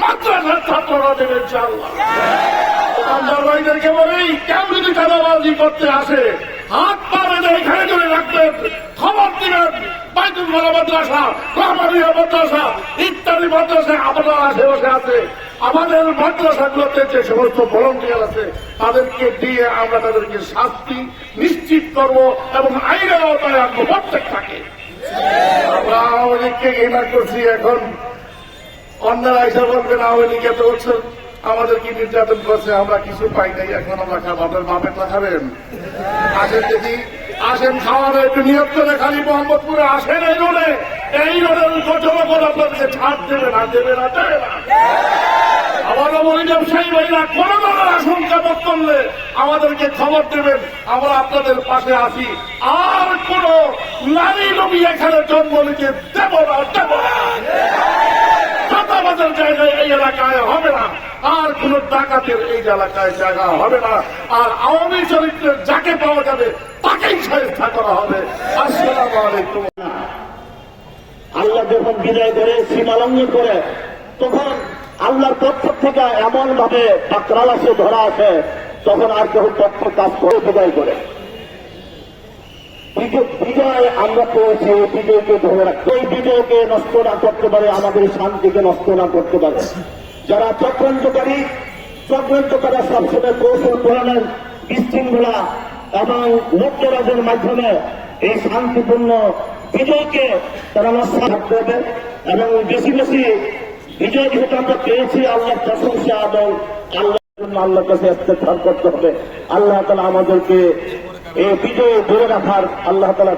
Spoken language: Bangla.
মাদ্রাসার মাদ্রাসা আছে। আমাদের মাদ্রাসাগুলোতে যে সমস্ত ভলন্টিয়ার আছে, তাদেরকে দিয়ে আমরা তাদেরকে শাস্তি নিশ্চিত করব এবং আইনের আওতায় আনব প্রত্যেক থাকে। আমরা লীগকে ঘৃণা করছি এখন অন্যরা এসে বলবেন আওয়ামী লীগ এত বছর আমাদের কি নির্যাতন করছে? আমরা কিছু পাই নাই, এখন আমরা খাব। আপনার বাপের খাবেন? আসেন দেখি। আসেন খাওয়ার একটু নিয়োগ করে খালি মোহাম্মদপুরে। আসেন এই রোডে। এই রোডের গঠন করে আপনাদেরকে ছাড় দেবে না দেবে না দেবে না। আবারও বলি ব্যবসায়ী ভাইরা কোন ধরনের আশঙ্কা বোধ করলে আমাদেরকে খবর দেবেন। আমরা আপনাদের পাশে আছি। আর কোন নারী নবী এখানে জন্ম নিতে দেব না। এলাকায় হবে না। আর কোন ডাকাতের এই এলাকায় জায়গা হবে না। আর আওয়ামী চরিত্রের যাকে পাওয়া যাবে, তাকেই সাহেস্তা করা হবে। আসসালামু আল্লাহ যখন বিদায় করে, সীমা লঙ্ঘন করে, তখন আল্লাহর পক্ষ থেকে এমন ভাবে পাকড়াল ধরা আছে, তখন আর কেউ পক্ষ কাজ করে বিদায় করে। বিজয় আমরা পেয়েছি, এই বিজয়কে ধরে রাখতে এই বিজয়কে নষ্ট না করতে পারে, আমাদের শান্তিকে নষ্ট না করতে পারে। যারা চক্রান্তকারী চক্রান্তকারী সবসময় কৌশল প্রণয়ন বিশৃঙ্খলা এবং লোকরাজের মাধ্যমে এই শান্তিপূর্ণ বিজয়কে তারা নষ্ট থাকতে হবে এবং বেশি বেশি বিজয় যেহেতু আমরা পেয়েছি আল্লাহ প্রশংসা এবং আল্লাহ জন্য আল্লাহর কাছে করতে হবে। আল্লাহ তালা আমাদেরকে এই বিজয় ধরে রাখার আল্লাহ তালা